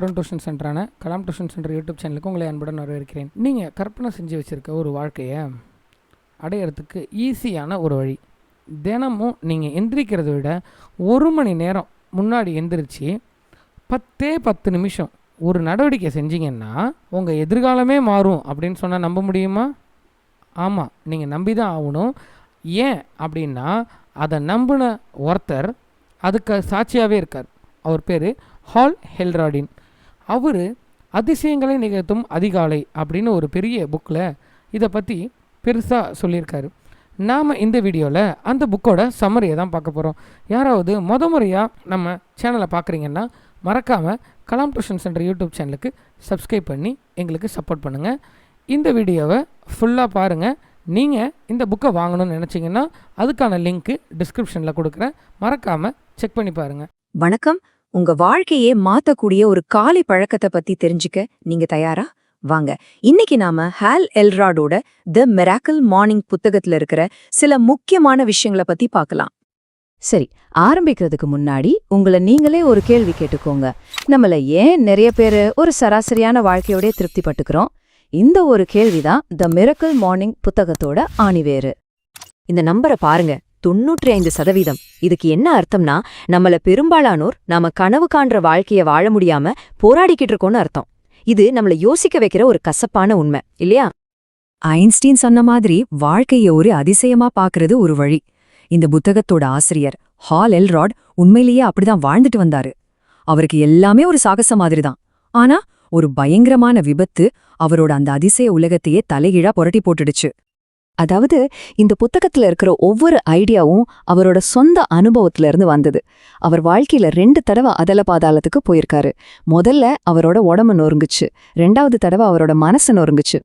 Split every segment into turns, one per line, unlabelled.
Number tuition சென்டரான Kalam tuition centre YouTube சேனலுக்கு உங்களை அன்புடன் வரவேற்கிறேன். நீங்கள் கற்பனை செஞ்சு வச்சுருக்க ஒரு வாழ்க்கையை அடையிறதுக்கு ஈஸியான ஒரு வழி. தினமும் நீங்கள் எந்திரிக்கிறத விட ஒரு மணி நேரம் முன்னாடி எந்திரிச்சு பத்தே பத்து நிமிஷம் ஒரு நடவடிக்கை செஞ்சீங்கன்னா உங்கள் எதிர்காலமே மாறும் அப்படின்னு சொன்னால் நம்ப முடியுமா? ஆமாம் நீங்கள் நம்பி தான் ஆகணும். ஏன் அப்படின்னா அதை நம்பின ஒருத்தர் அதுக்கு சாட்சியாகவே இருக்கார். அவர் பேர் ஹால் ஹெல்ராடின். அவர் அதிசயங்களை நிகழ்த்தும் அதிகாலை அப்படின்னு ஒரு பெரிய புக்கில் இதை பற்றி பெருசாக சொல்லியிருக்காரு. நாம் இந்த வீடியோவில் அந்த புக்கோட சம்மரியை தான் பார்க்க போகிறோம் யாராவது முத முறையாக நம்ம சேனலை பார்க்குறீங்கன்னா மறக்காமல் கலாம் டியூஷன் சென்டர் யூடியூப் சேனலுக்கு சப்ஸ்கிரைப் பண்ணி எங்களுக்கு சப்போர்ட் பண்ணுங்கள் இந்த வீடியோவை ஃபுல்லாக பாருங்கள் நீங்கள் இந்த புக்கை வாங்கணும்னு நினச்சிங்கன்னா அதுக்கான லிங்க்கு டிஸ்கிரிப்ஷனில் கொடுக்குறேன். மறக்காமல் செக் பண்ணி பாருங்கள்
வணக்கம். உங்க வாழ்க்கையே மாத்தக்கூடிய ஒரு காலை பழக்கத்தை பத்தி தெரிஞ்சுக்க நீங்க தயாரா? வாங்க இன்னைக்கு நாம ஹால் எல்ராடோட த மிராக்கிள் மார்னிங் புத்தகத்துல இருக்கிற சில முக்கியமான விஷயங்களை பத்தி பார்க்கலாம். சரி ஆரம்பிக்கிறதுக்கு முன்னாடி உங்களை நீங்களே ஒரு கேள்வி கேட்டுக்கோங்க. நம்மள ஏன் நிறைய பேரு ஒரு சராசரியான வாழ்க்கையோட திருப்தி பட்டுக்கிறோம் இந்த ஒரு கேள்விதான் த மிரக்கிள் மார்னிங் புத்தகத்தோட ஆணிவேறு இந்த நம்பரை பாருங்க. தொன்னூற்றி ஐந்து சதவீதம். இதுக்கு என்ன அர்த்தம்னா நம்மள பெரும்பாலானோர் நாம கனவு காண்ற வாழ்க்கைய வாழ முடியாம போராடிக்கிட்டு இருக்கோம்னு அர்த்தம். இது நம்மள யோசிக்க வைக்கிற ஒரு கசப்பான உண்மை இல்லையா? ஐன்ஸ்டீன் சொன்ன மாதிரி வாழ்க்கைய ஒரு அதிசயமா பாக்குறது ஒரு வழி. இந்த புத்தகத்தோட ஆசிரியர் ஹால் எல்ராட் உண்மையிலேயே அப்படிதான் வாழ்ந்துட்டு வந்தாரு. அவருக்கு எல்லாமே ஒரு சாகச மாதிரிதான். ஆனா ஒரு பயங்கரமான விபத்து அவரோட அந்த அதிசய உலகத்தையே தலைகீழா புரட்டி போட்டுடுச்சு. அதாவது இந்த புத்தகத்துல இருக்கிற ஒவ்வொரு ஐடியாவும் அவரோட சொந்த அனுபவத்துல இருந்து வந்தது. அவர் வாழ்க்கையில ரெண்டு தடவை அதல பாதாளத்துக்கு போயிருக்காரு. முதல்ல அவரோட உடம்பு நொறுங்குச்சு. ரெண்டாவது தடவை அவரோட மனசு நொறுங்குச்சு.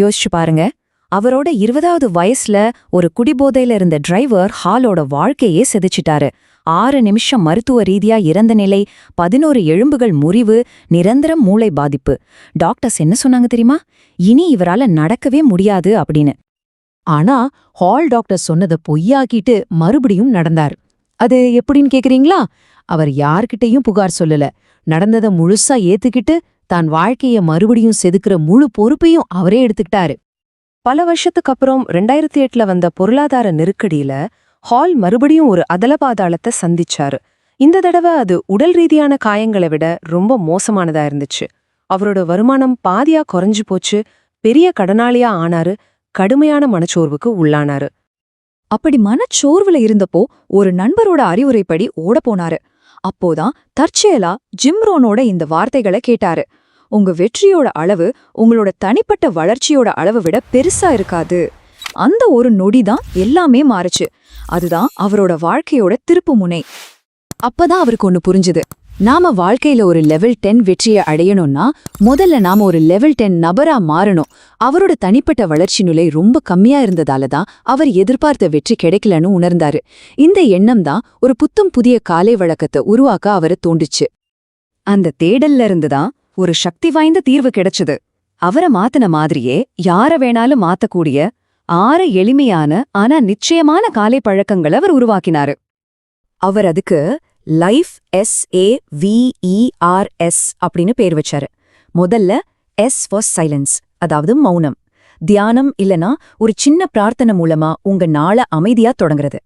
யோசிச்சு பாருங்க. அவரோட இருபதாவது வயசுல ஒரு குடிபோதையில இருந்த டிரைவர் ஹாலோட வாழ்க்கையே செதிச்சிட்டாரு. ஆறு நிமிஷம் மருத்துவ ரீதியா இறந்த நிலை பதினோரு எலும்புகள் முறிவு நிரந்தர மூளை பாதிப்பு. டாக்டர்ஸ் என்ன சொன்னாங்க தெரியுமா? இனி இவரால நடக்கவே முடியாது அப்படின்னு. ஆனா ஹால் டாக்டர் சொன்னதை பொய்யாக்கிட்டு மறுபடியும் நடந்தார். அது எப்படின்னு கேக்குறீங்களா? அவர் யார்கிட்டயும் புகார் சொல்லல. நடந்ததை முழுசா ஏத்துக்கிட்டு தான் வாழ்க்கைய மறுபடியும் செதுக்குற முழு பொறுப்பையும் அவரே எடுத்துக்கிட்டாரு. பல வருஷத்துக்கு அப்புறம் ரெண்டாயிரத்தி எட்டுல வந்த பொருளாதார நெருக்கடியில ஹால் மறுபடியும் ஒரு அதலபாதாளத்தை சந்திச்சாரு. இந்த தடவை அது உடல் ரீதியான காயங்களை விட ரொம்ப மோசமானதா இருந்துச்சு. அவரோட வருமானம் பாதியா குறைஞ்சு போச்சு. பெரிய கடனாளியா ஆனாரு. கடுமையான மனச்சோர்வுக்கு உள்ளானாரு. அப்படி மனச்சோர்வுல இருந்தப்போ ஒரு நண்பரோட அறிவுரைப்படி ஓட போனாரு. அப்போதான் தற்செயலா ஜிம்ரோனோட இந்த வார்த்தைகளை கேட்டாரு. உங்க வெற்றியோட அளவு உங்களோட தனிப்பட்ட வளர்ச்சியோட அளவை விட பெருசா இருக்காது. அந்த ஒரு நொடிதான் எல்லாமே மாறுச்சு. அதுதான் அவரோட வாழ்க்கையோட திருப்பு முனை. அப்பதான் அவருக்கு ஒன்னு புரிஞ்சுது. நாம வாழ்க்கையில ஒரு லெவல் டென் வெற்றியை அடையணும்னா முதல்ல நாம ஒரு லெவல் டென் நபரா மாறணும். அவரோட தனிப்பட்ட வளர்ச்சி நிலை ரொம்ப கம்மியா இருந்ததால தான் அவர் எதிர்பார்த்த வெற்றி கிடைக்கலன்னு உணர்ந்தாரு. இந்த எண்ணம் தான் ஒரு புத்தம் புதிய காலை வழக்கத்தை உருவாக்க அவரை தோண்டுச்சு. அந்த தேடல்ல இருந்துதான் ஒரு சக்தி வாய்ந்த தீர்வு கிடைச்சது. அவரை மாத்தின மாதிரியே யார வேணாலும் மாத்தக்கூடிய ஆறு எளிமையான ஆனா நிச்சயமான காலை பழக்கங்களை அவர் உருவாக்கினாரு. அவர் அதுக்கு லைஃப் எஸ்ஏ விஇஆர்எஸ் அப்படின்னு பேர் வச்சாரு. முதல்ல எஸ் ஃபார் சைலன்ஸ் அதாவது மௌனம். தியானம் இல்லனா ஒரு சின்ன பிரார்த்தனை மூலமா உங்க நாள அமைதியா தொடங்குறது.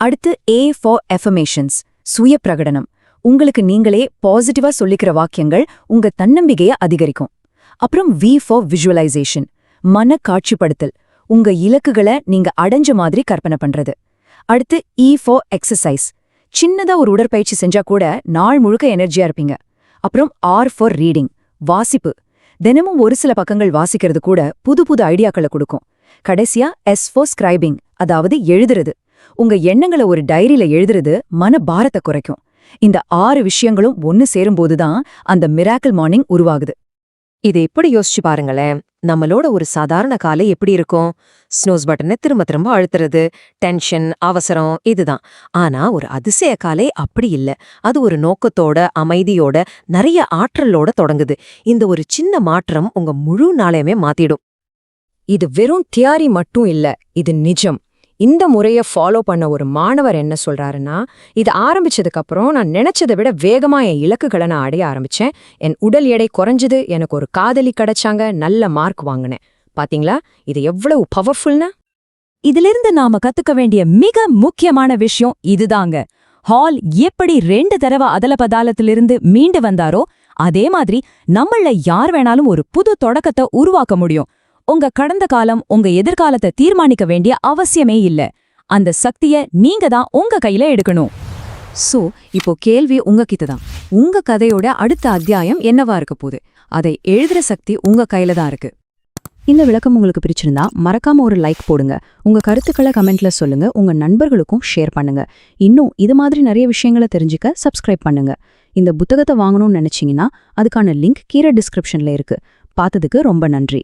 அடுத்து ஏ ஃபார் எஃபமேஷன்ஸ் சுய பிரகடனம். உங்களுக்கு நீங்களே பாசிட்டிவா சொல்லிக்கிற வாக்கியங்கள் உங்க தன்னம்பிக்கைய அதிகரிக்கும். அப்புறம் வி ஃபார் விஷுவலைசேஷன் மன காட்சிப்படுத்தல் உங்க இலக்குகளை நீங்க அடைஞ்ச மாதிரி கற்பனை பண்றது. அடுத்து இ ஃபார் எக்ஸசைஸ் சின்னதா ஒரு உடற்பயிற்சி செஞ்சா கூட நாள் முழுக்க எனர்ஜியா இருப்பீங்க. அப்புறம் ஆர் ஃபார் ரீடிங் வாசிப்பு. தினமும் ஒரு சில பக்கங்கள் வாசிக்கிறது கூட புது புது ஐடியாக்களை கொடுக்கும். கடைசியா எஸ் ஃபோர் ஸ்கிரைபிங் அதாவது எழுதுறது. உங்க எண்ணங்களை ஒரு டைரியில எழுதுறது மன பாரத்தை குறைக்கும். இந்த ஆறு விஷயங்களும் ஒன்னு சேரும்போதுதான் அந்த மிராக்கிள் மார்னிங் உருவாகுது. இது எப்படி யோசிச்சு பாருங்களேன். நம்மளோட ஒரு சாதாரண காலை எப்படி இருக்கும்? ஸ்னோஸ் பட்டனை திரும்ப திரும்ப அழுத்துறது டென்ஷன் அவசரம் இதுதான். ஆனா ஒரு அதிசய காலை அப்படி இல்ல. அது ஒரு நோக்கத்தோட அமைதியோட நிறைய ஆற்றலோட தொடங்குது. இந்த ஒரு சின்ன மாற்றம் உங்க முழு நாளையுமே மாத்திடும். இது வெறும் தியாரி மட்டும் இல்ல இது நிஜம்.
இந்த முறையை ஃபாலோ பண்ண ஒரு மாணவர் என்ன சொல்றாருன்னா இது ஆரம்பிச்சதுக்கப்புறம் நான் நினைச்சதை விட வேகமா என் இலக்குகளை நான் அடைய ஆரம்பிச்சேன். என் உடல் எடை குறைஞ்சது எனக்கு ஒரு காதலி கிடைச்சாங்க நல்ல மார்க் வாங்கினேன். பாத்தீங்களா? இது எவ்வளவு பவர்ஃபுல்னா
இதிலிருந்து நாம கத்துக்க வேண்டிய மிக முக்கியமான விஷயம் இதுதாங்க. ஹால் எப்படி ரெண்டு தடவை அதல பதாலத்திலிருந்து மீண்டு வந்தாரோ அதே மாதிரி நம்மள யார் வேணாலும் ஒரு புது தொடக்கத்தை உருவாக்க முடியும். உங்க கடந்த காலம் உங்க எதிர்காலத்தை தீர்மானிக்க வேண்டிய அவசியமே இல்ல. அந்த சக்திய நீங்க தான் உங்க கையில எடுக்கணும்.
சோ இப்போ கேள்வி உங்ககிட்ட தான். உங்க கதையோட அடுத்த அத்தியாயம் என்னவா இருக்க போகுது? அதை எழுதுற சக்தி உங்க கையில தான் இருக்கு.
இந்த விளக்கம் உங்களுக்கு பிடிச்சிருந்தா மறக்காம ஒரு லைக் போடுங்க. உங்க கருத்துக்களை கமெண்ட்ல சொல்லுங்க. உங்க நண்பர்களுக்கும் ஷேர் பண்ணுங்க. இன்னும் இது மாதிரி நிறைய விஷயங்களை தெரிஞ்சுக்க சப்ஸ்கிரைப் பண்ணுங்க. இந்த புத்தகத்தை வாங்கணும்னு நினைச்சீங்கன்னா அதுக்கான லிங்க் கீழே டிஸ்கிரிப்ஷன்ல இருக்கு. பார்த்ததுக்கு ரொம்ப நன்றி.